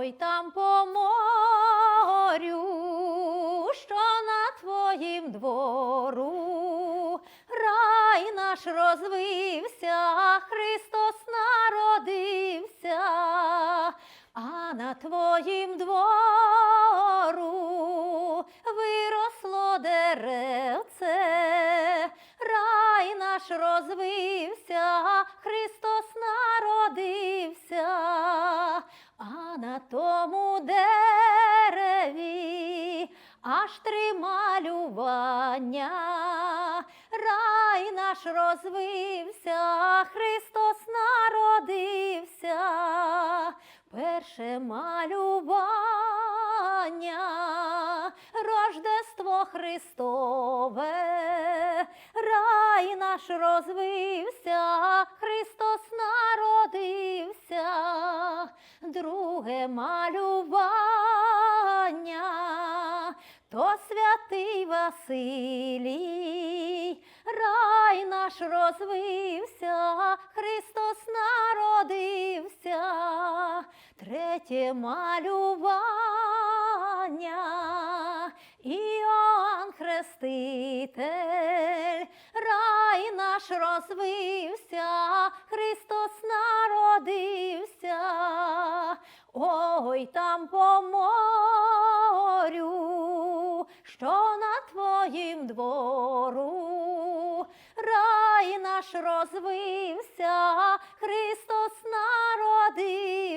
Ой, там по морю, що на твоїм двору, рай наш розвився, Христос народився, а на твоїм двору виросло деревце, рай наш розвився, Христос на тому дереві аж три малювання, рай наш розвився, Христос народився, перше малювання, Рождество Христове, рай наш розвився, Христос народився, друге малювання, то святий Василій, рай наш розвився, Христос народився, третє малювання, Іоанн Хреститель, рай наш розвився, Христос народився, ой там по морю, що на твоїм двору, рай наш розвився, Христос народив.